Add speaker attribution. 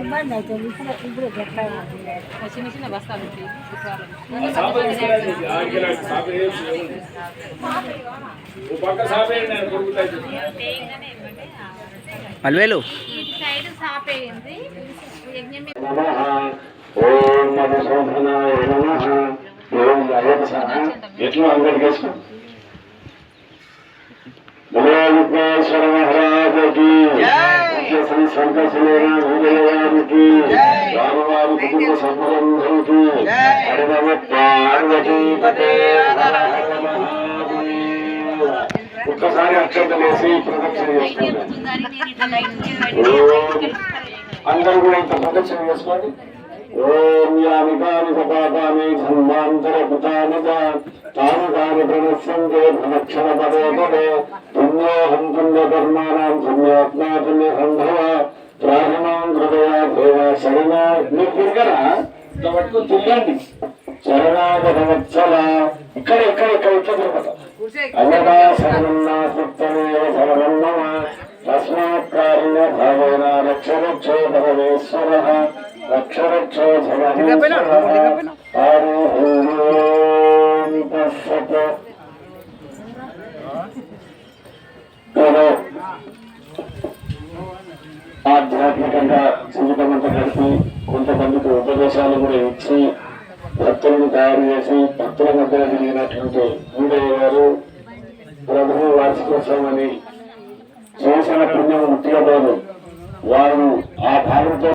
Speaker 1: ఇబ్బంది ఇప్పుడు ఇప్పుడు ఎట్లా
Speaker 2: చిన్న చిన్న బస్తాలు ఉంటాయి
Speaker 3: ఓం మధుసూదనాయ నమః ఓం అయ్యప్ప ఎట్లా శ్రీ భూదేవానికి రామవారి కుటుంబ సభలందరికీ హరినమ పార్వతీ పతే హర హర మహాదేవ. ఒక్కసారి అక్షంతలు వేసి ప్రదక్షిణ చేసుకుంటారు అందరూ కూడా ఇంత ప్రదక్షిణ చేసుకోండి. ఓం యాని కాని పాపాని ధర్మాంతర కృతానిక తాను కాని ప్రణశ్యంతే ప్రదక్షిణ పదే పదే పుణ్యోహం పుణ్యకర్మాణం పుణ్యాత్మా పుణ్య సంభవ ప్రాణమాం హృదయ దేవ శరణ మీరు తిరగరా ఇట్లా పట్టుకుని తిరగండి శరణాగత వత్సల ఇక్కడ ఇక్కడ ఇక్కడ ఇక్కడ తిరుగుతాం అన్నదా శరణన్నాసక్తమేవ శరణన్నమ తస్మాత్ కారుణ్య భావేన రక్ష రక్షో పరమేశ్వర రక్ష రక్షో ఆధ్యాత్మికంగా జీవితమంతా గడిపి కొంతమందికి ఉపదేశాలు కూడా ఇచ్చి భక్తులను తయారు చేసి భక్తుల మధ్య తిరిగినటువంటి వీరయ్య గారు ప్రభుత్వ వార్షికోత్సవం అని చేసిన పుణ్యం ముట్టిగా వారు ఆ భావంతో